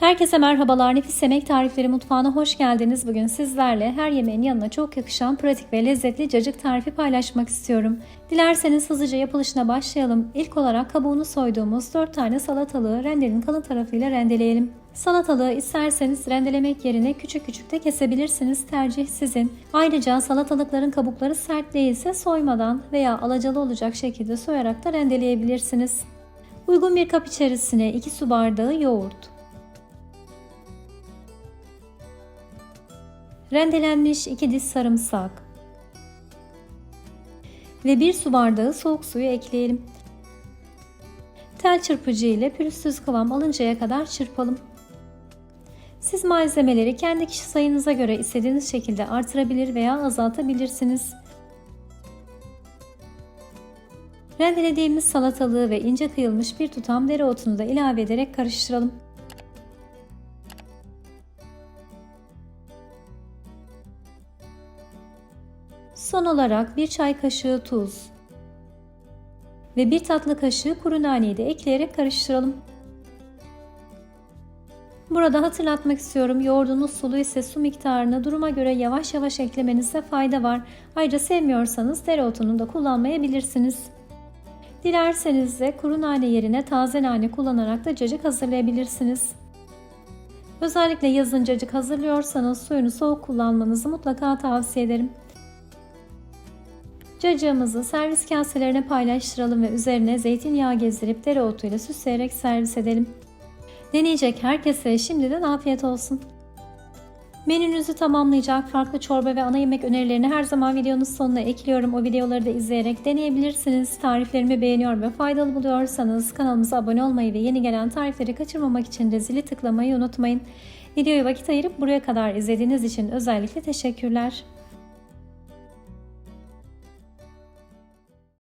Herkese merhabalar. Nefis Yemek Tarifleri Mutfağı'na hoş geldiniz. Bugün sizlerle her yemeğin yanına çok yakışan pratik ve lezzetli cacık tarifi paylaşmak istiyorum. Dilerseniz hızlıca yapılışına başlayalım. İlk olarak kabuğunu soyduğumuz 4 tane salatalığı rendenin kalın tarafıyla rendeleyelim. Salatalığı isterseniz rendelemek yerine küçük küçük de kesebilirsiniz. Tercih sizin. Ayrıca salatalıkların kabukları sert değilse soymadan veya alacalı olacak şekilde soyarak da rendeleyebilirsiniz. Uygun bir kap içerisine 2 su bardağı yoğurt, rendelenmiş 2 diş sarımsak ve 1 su bardağı soğuk suyu ekleyelim. Tel çırpıcı ile pürüzsüz kıvam alıncaya kadar çırpalım. Siz malzemeleri kendi kişi sayınıza göre istediğiniz şekilde artırabilir veya azaltabilirsiniz. Rendelediğimiz salatalığı ve ince kıyılmış bir tutam dereotunu da ilave ederek karıştıralım. Son olarak bir çay kaşığı tuz ve bir tatlı kaşığı kuru naneyi de ekleyerek karıştıralım. Burada hatırlatmak istiyorum yoğurdunuz sulu ise su miktarını duruma göre yavaş yavaş eklemenizde fayda var. Ayrıca sevmiyorsanız dereotunu da kullanmayabilirsiniz. Dilerseniz de kuru nane yerine taze nane kullanarak da cacık hazırlayabilirsiniz. Özellikle yazın cacık hazırlıyorsanız suyunu soğuk kullanmanızı mutlaka tavsiye ederim. Cacığımızı servis kaselerine paylaştıralım ve üzerine zeytinyağı gezdirip dereotuyla süsleyerek servis edelim. Deneyecek herkese şimdiden afiyet olsun. Menünüzü tamamlayacak farklı çorba ve ana yemek önerilerini her zaman videonun sonuna ekliyorum. O videoları da izleyerek deneyebilirsiniz. Tariflerimi beğeniyor ve faydalı buluyorsanız kanalımıza abone olmayı ve yeni gelen tarifleri kaçırmamak için de zili tıklamayı unutmayın. Videoyu vakit ayırıp buraya kadar izlediğiniz için özellikle teşekkürler.